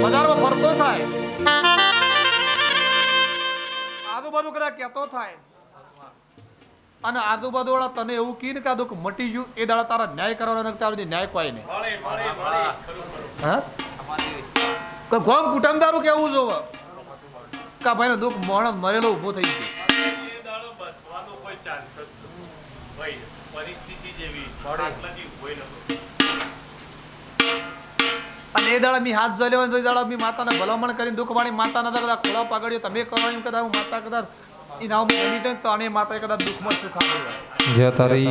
બજારમાં ફરતો થાય. આજુબાજુ કદાચ કહેતો થાય. અને આજુબાજુ વાળા તને એવું કીને કે દુઃખ મટી ગયું એ દાડા તારા ન્યાય કરવાનો તારો ન્યાય કોઈ નહીં. હા? ગોમ કુટુંબદારું કેવું જોવે? કા ભાઈ દુઃખ માણસ મરેલો ઊભો થઈ ગયો. પરિસ્થિતિ જેવી એ દાડા મી હાથ જલ્યો હોય તો દાડા મી માતાને ભલામણ કરીને દુઃખ માતાના કદાચ ખોળા પાગડ્યો તમે કરો એમ કદાચ હું માતા કદાચ એ નામ બની દે તો આને માતા કદાચ દુઃખમાં સુખ જય તારી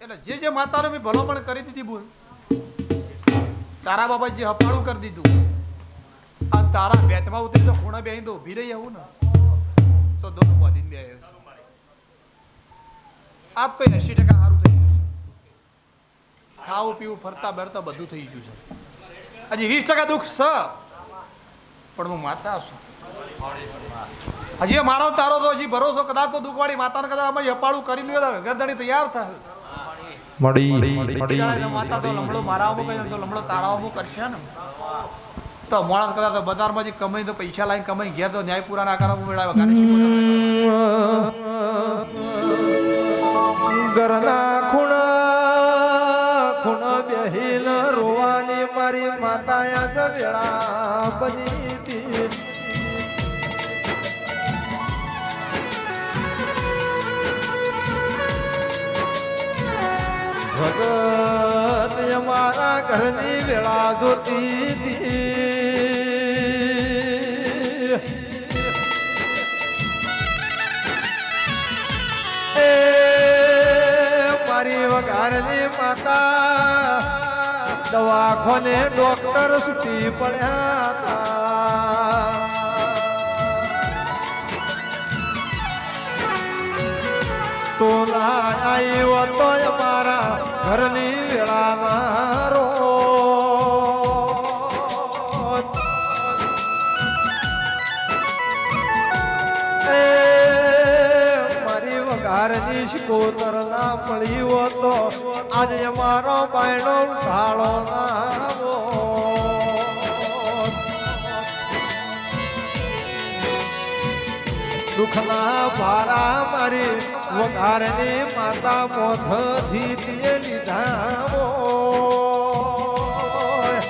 એટલે જે જે માતાને મેં ભલામણ કરી દીધી બોલ તારા બાબા જે હપાળું કરી દીધું આ તારા બેટમાં ઉતરી તો ખૂણા બેહી તો ઊભી રહી આવું ને. તો દોન બાંધીને બે આવ્યો આજ તો એસી ટકા સારું થઈ ગયું છે. ખાવું પીવું ફરતા બરતા બધું થઈ ગયું છે. હજી વીસ ટકા દુઃખ છે. પણ હું માતા છું. હજી મારો તારો તો હજી ભરોસો કદાચ તો દુઃખવાળી માતાને કદાચ અમે હપાળું કરી દીધું ગરદડી તૈયાર થાય. મળી માતા તો લમડો મારા અમુક તો લમડો તારા અમુક કરશે ને. તો માણસ કદાચ તો બજારમાં જે કમાઈ તો પૈસા લાવીને કમાઈ ઘેર તો ન્યાય પૂરા ના કરવા મેળાવે કાને શીખો તમને. ઘરના ખૂણા ખૂણા બેહીન રોવાની મારી માતા યાદ વેળા બની. ભગત અમારા ઘરની વેળા જોતી હતી. મારી માતા દવાખોને ડોક્ટર સુધી પડ્યા હતા. તો ના આવ્યો તો મારા ઘરની મારી કોતર ના હો તો આજે મારો બાયણો ઢાળો નાવો દુઃખના ભારા મારી વઘારની માતા મોથથી તે લીધા હોય.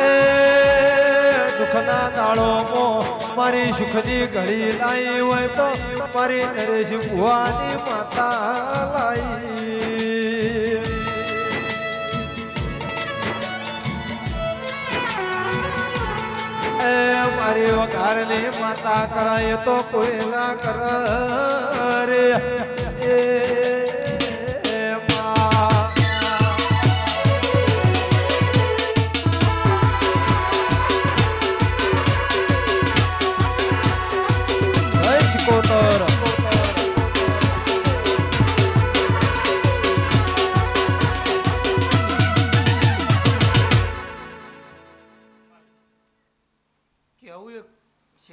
એ દુઃખના દાડોમાં મારી સુખની ઘડી લાઈ હોય તો મારી નરેશ ભુવાની માતા લાઈ. એ મારી વઘારની માતા કરાય તો કોઈ ના કરે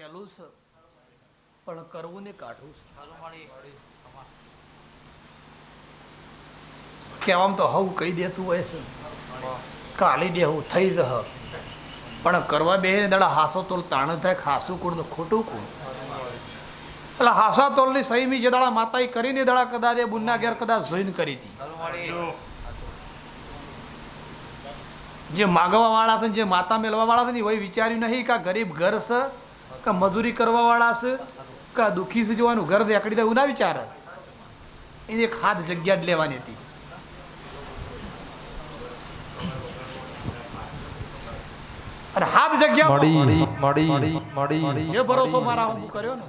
સહેલું છે. પણ કરવું ને કાઢવું છે. કહેવામાં તો હવું કહી દેતું હોય છે. કાલી દેવું થઈ જહ. પણ કરવા બે દાડા હાસો તોલ તાણ થાય ખાસું કુણ તો ખોટું કુણ એટલે હાસા તોલની સહી મી જે દાડા માતાએ કરીને દાડા કદાચ એ બુન્ના ઘેર કદાચ જોઈને કરી હતી. જે. માગવા વાળા છે જે માતા મેળવા વાળા છે ને વિચાર્યું નહીં કે ગરીબ ઘર છે. કે મજૂરી કરવા વાળા છે કે દુઃખી છે જોવાનું ઘર દેખડી દે એવું ના વિચાર. એને એક હાથ જગ્યા જ લેવાની હતી. અને હાથ જગ્યા મળી મળી. મળી જે ભરોસો મારા હું કર્યો ને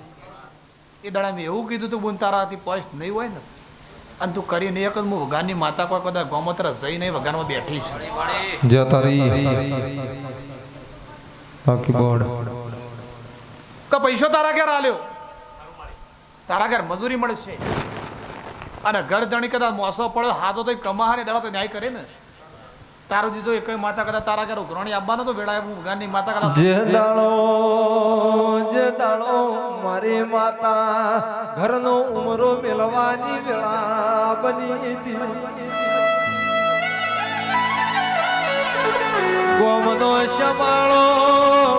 એ દાડા મેં એવું કીધું તું બોન તારાથી પોસ્ટ નહીં હોય ને અને તું કરી એક એકદમ હું વઘાનની માતા કોઈ કદાચ ગૌમત્ર જઈ નહીં વઘાનમાં બેઠી છું. જતા રહી બાકી બોર્ડ કે પૈસો તારા ઘેર આલ્યો? તારા ઘેર મજૂરી મળશે અને ઘર ધણી કદાચ મોસો પડ્યો હાથો તો કમાહાને દાડા તો ન્યાય કરે ને. તારું દીધો એક માતા કદાચ તારા ઘેર ઉઘરાણી આવવાનો તો વેળા હું ગાની માતા કદાચ જે દાડો જે દાડો મારી માતા ઘરનો ઉમરો મેળવાની વેળા બની હતી. ગોમનો શમાળો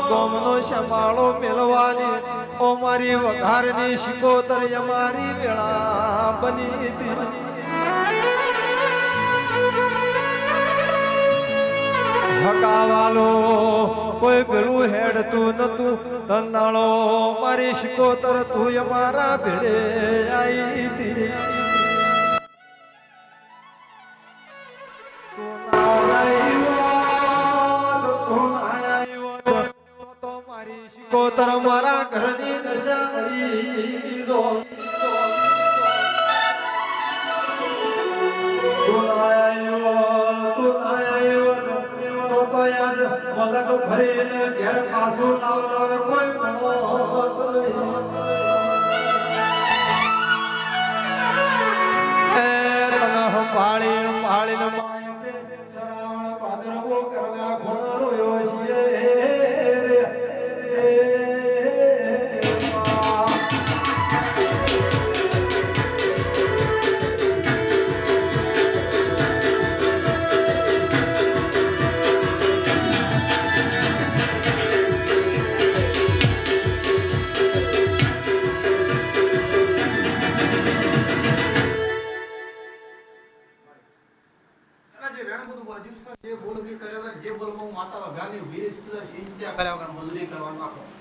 ગોમનો શમાળો મેળવાની ઓ મારી વઘારની શિકોતર અમારી વેળા બની હકાવાલો, કોઈ પેલું હેડતું નતું. તંદાળો, મારી શિકોતર તું અમારા ભેડે આવી હતી. મારી શિકોતર મારા ઘરની દશા મળી જો મલક ભરીને ઘેર પાછું લાવનાર કોઈ મોત નહીં. એ તને માય શ્રાવણ ભાદરવો કરના ખૂણ માતા વઘારની વીર સ્થિતિ છે, એ જ ત્યાં કર્યા વગર મજૂરી કરવાનું આખું.